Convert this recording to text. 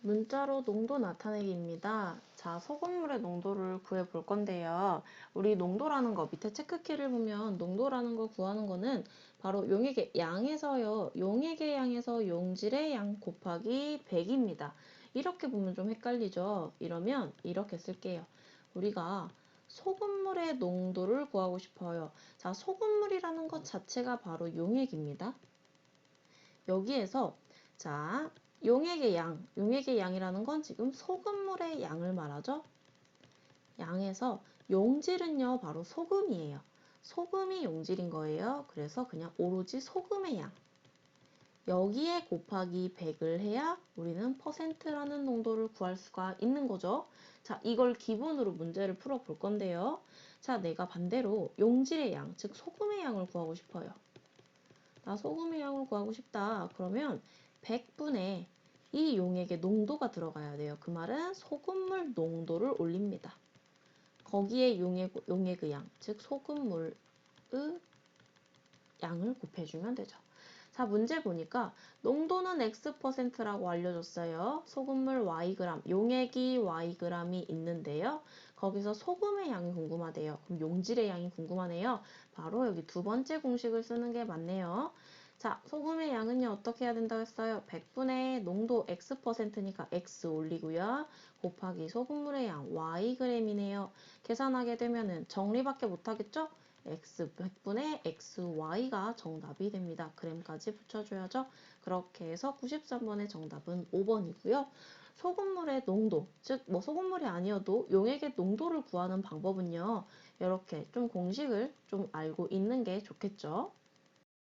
문자로 농도 나타내기입니다. 자, 소금물의 농도를 구해 볼 건데요. 우리 농도라는 거 밑에 체크키를 보면 농도라는 거 구하는 거는 바로 용액의 양에서요. 용액의 양에서 용질의 양 곱하기 100입니다. 이렇게 보면 좀 헷갈리죠? 이러면 이렇게 쓸게요. 우리가 소금물의 농도를 구하고 싶어요. 자, 소금물이라는 것 자체가 바로 용액입니다. 여기에서 자, 용액의 양, 용액의 양이라는 건 지금 소금물의 양을 말하죠. 양에서 용질은요, 바로 소금이에요. 소금이 용질인 거예요. 그래서 그냥 오로지 소금의 양. 여기에 곱하기 100을 해야 우리는 퍼센트라는 농도를 구할 수가 있는 거죠. 자, 이걸 기본으로 문제를 풀어 볼 건데요. 자, 내가 반대로 용질의 양, 즉 소금의 양을 구하고 싶어요. 나 소금의 양을 구하고 싶다. 그러면 100분의 이 용액의 농도가 들어가야 돼요. 그 말은 소금물 농도를 올립니다. 거기에 용액, 용액의 양, 즉 소금물의 양을 곱해주면 되죠. 자, 문제 보니까 농도는 X%라고 알려줬어요. 소금물 Yg, 용액이 Yg이 있는데요. 거기서 소금의 양이 궁금하대요. 그럼 용질의 양이 궁금하네요. 바로 여기 두 번째 공식을 쓰는 게 맞네요. 자, 소금의 양은요, 어떻게 해야 된다고 했어요? 100분의 농도 X%니까 X 올리고요. 곱하기 소금물의 양 Yg이네요. 계산하게 되면은 정리밖에 못하겠죠? x 100분의 xy가 정답이 됩니다. 그램까지 붙여줘야죠. 그렇게 해서 93번의 정답은 5번이고요. 소금물의 농도, 즉 뭐 소금물이 아니어도 용액의 농도를 구하는 방법은요. 이렇게 좀 공식을 좀 알고 있는 게 좋겠죠.